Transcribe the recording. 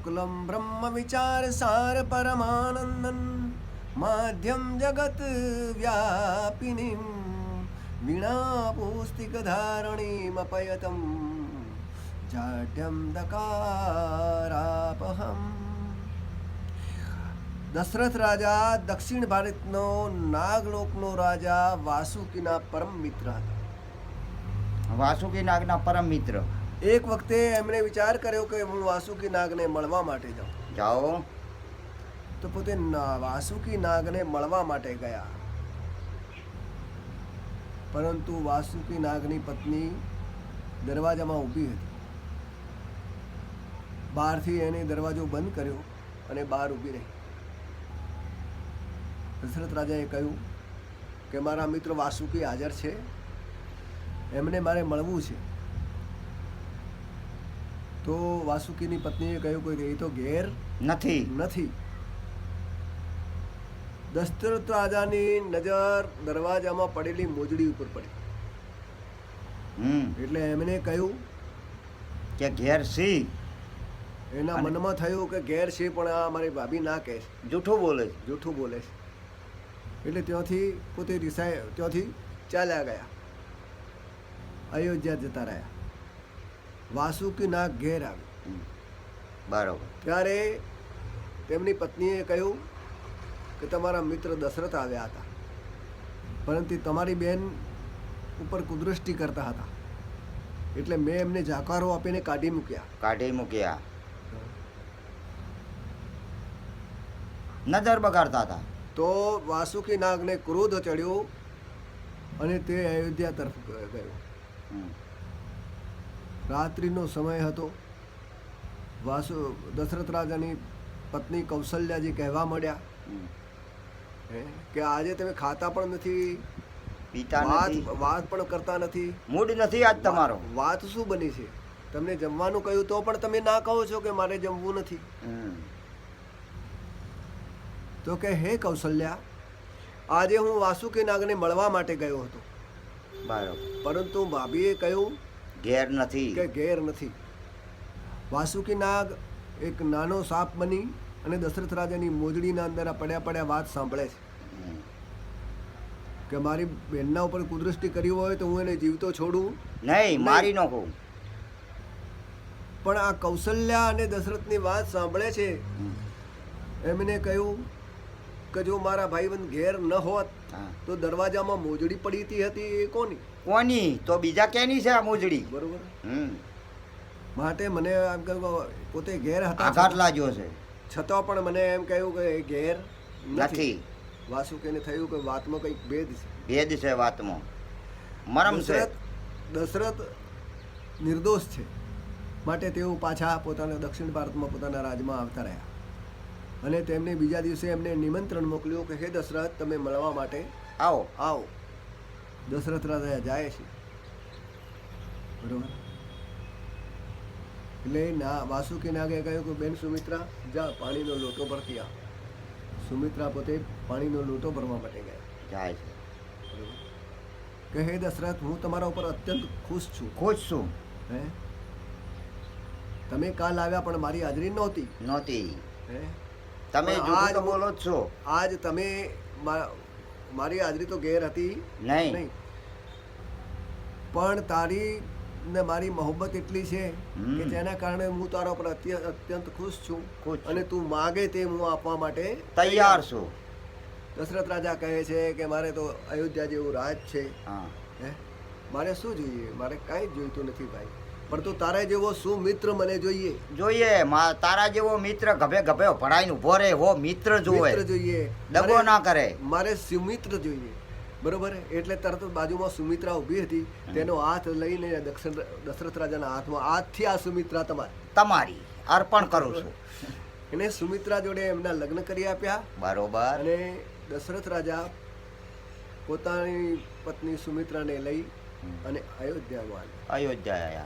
Coulomb બ્રહ્મ વિચાર સાર પરમાનંદન માધ્યમ જગત વ્યાપિની વીણા પુસ્તિક ધારણીમ અપયતમ જાઢ્યમ દકારાપહમ દશરથ રાજા દક્ષિણ ભારતનો નાગલોકનો રાજા વાસુકીના પરમ મિત્ર હતા વાસુકી નાગના પરમ મિત્ર એક વખતે એમણે વિચાર કર્યો કે હું વાસુકી નાગને મળવા માટે જાઉં. જાઓ. તો પોતે વાસુકી નાગને મળવા માટે ગયા. પરંતુ વાસુકી નાગની પત્ની દરવાજામાં ઊભી હતી. બહારથી એને દરવાજો બંધ કર્યો અને બહાર ઊભી રહી. દશરથ રાજાએ કહ્યું કે મારા મિત્ર વાસુકી હાજર છે. એમને મારે મળવું છે. તો વાસુકીની પત્નીએ કહ્યું કોઈ એ તો ઘેર? નથી. નથી. દશરથ રાજાની નજર દરવાજામાં પડેલી મોજડી ઉપર પડી. હમ. એટલે એમને કહ્યું કે ઘેર સી. એના મનમાં થયું કે ઘેર છે પણ આ મારી ભાભી ના કહે છે. જૂઠું બોલે છે. જૂઠું બોલે છે. એટલે ત્યાંથી પોતે રિસાય ત્યાંથી ચાલ્યા ગયા. અયોધ્યા જતા રહ્યા. વાસુકી નાગ ઘેર આવ્યું બરાબર. ત્યારે તેમની પત્નીએ કહ્યું કે તમારા મિત્ર દશરથ આવ્યા હતા. પરંતુ તમારી બેન ઉપર કુદૃષ્ટિ કરતા હતા. એટલે મેં એમને જાકારો આપીને કાઢી મૂક્યા. કાઢી મૂક્યા. નજર બગાડતા હતા. તો વાસુકી નાગને ક્રોધ ચડ્યો અને તે અયોધ્યા તરફ ગયો. રાત્રિનો સમય હતો. વાસુ દશરથ રાજાની પત્ની કૌશલ્યાજી કહેવા મળ્યા કે આજે તમે ખાતા પણ નથી પીતા વાત વાત પણ કરતા નથી. મૂડ નથી આજ તમારો. વાત શું બની છે? તમને જમવાનું કહ્યું તો પણ તમે ના કહો છો કે મારે જમવું નથી. તો કે હે કૌશલ્યા આજે હું વાસુકી નાગને મળવા માટે ગયો હતો. બરાબર. પરંતુ ભાભીએ કહ્યું ઘેર નથી. કે ઘેર નથી. વાસુકી નાગ એક નાનો સાપ બની અને દશરથ રાજાની મોજડીના અંદર આ પડ્યા પડ્યા વાત સાંભળે છે. કે મારી બેનના ઉપર કુદૃષ્ટિ કરી હોય તો હું એને જીવતો છોડું? નહીં મારી નાખું પણ આ કૌશલ્યા અને દશરથની વાત સાંભળે છે. એમને કહ્યું કે જો મારા ભાઈબંધ ઘેર ન હોત તો દરવાજામાં મોજડી પડીતી હતી એ કોની? કોની? તો બીજા કેની છે આ મોજડી? બરોબર. હમ. માટે મને એમ કહ્યું પોતે ઘેર હતા. આઘાત લાગ્યો છે. છતાં પણ મને એમ કહ્યું કે ઘેર નથી. વાસુકેને થયું કે વાતમાં કંઈક ભેદ છે. ભેદ છે વાતમાં. મરમ છે. દશરથ નિર્દોષ છે. માટે તેઓ પાછા પોતાના દક્ષિણ ભારતમાં પોતાના રાજમાં આવતા રહ્યા. અને તેમને બીજા દિવસે એમને નિમંત્રણ મોકલ્યું કે હે દશરથ તમે મળવા માટે આવો આવો. દશરથ રાજા જાય છે. બરોબર? એટલે ના વાસુકી નાગે કહ્યું કે બેન સુમિત્રા જા પાણીનો લોટો ભરતી આ સુમિત્રા પોતે પાણીનો લોટો ભરવા માટે ગયા. જાય છે. કે હે દશરથ હું તમારા ઉપર અત્યંત ખુશ છું. ખુશ છું. હે? તમે કાલ આવ્યા પણ મારી હાજરી નહોતી. નહોતી. હે? તમે આજ બોલો જ છો. આજ તમે મારી હાજરી તો ગેર હતી. નહીં. પણ તારી ને મારી મોહબ્બત એટલી છે કે જેના કારણે હું તારા પર અત્યંત ખુશ છું અને તું માગે તે હું આપવા માટે તૈયાર છું. દશરથ રાજા કહે છે કે મારે તો અયોધ્યા જેવું રાજ છે. હે? મારે શું જોઈએ? મારે કાંઈ જ જોઈતું નથી ભાઈ. પણ તું તારા જેવો શું મિત્ર મને જોઈએ? જોઈએ મા- તારા જેવો મિત્ર ગભે ગભે ભરાઈને ઊભો રહે એવો મિત્ર મિત્ર જોઈએ. દગો ના કરે. મારે સુમિત્ર જોઈએ. બરોબર? એટલે તરત બાજુમાં સુમિત્રા ઊભી હતી. તેનો હાથ લઈને દક્ષિણ દશરથ રાજાના હાથમાં. હાથથી આ સુમિત્રા તમારી. તમારી. અર્પણ કરું છું. એને સુમિત્રા જોડે એમના લગ્ન કરી આપ્યા. બરોબર. અને દશરથ રાજા પોતાની પત્ની સુમિત્રાને લઈ અને અયોધ્યામાં અયોધ્યા આયા